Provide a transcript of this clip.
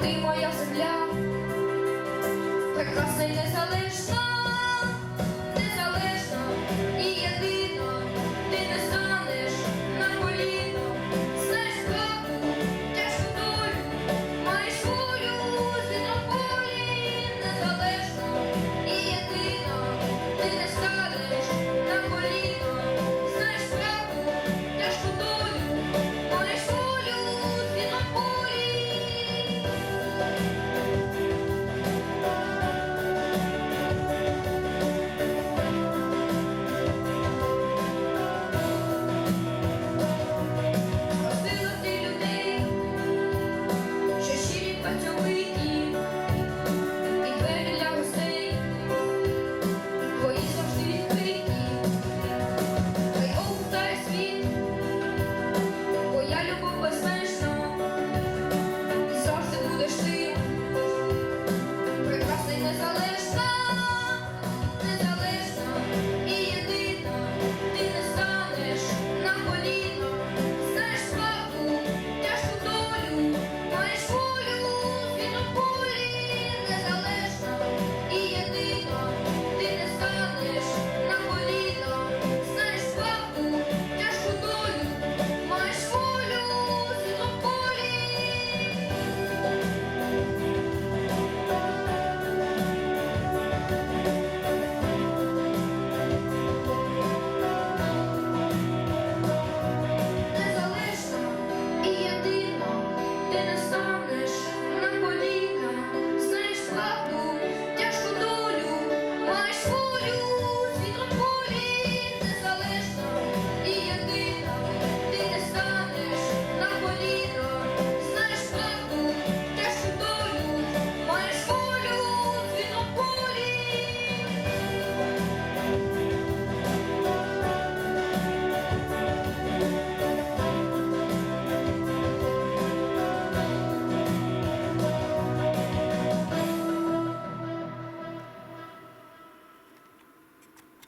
ти моя земля, прекрасна і незалежна.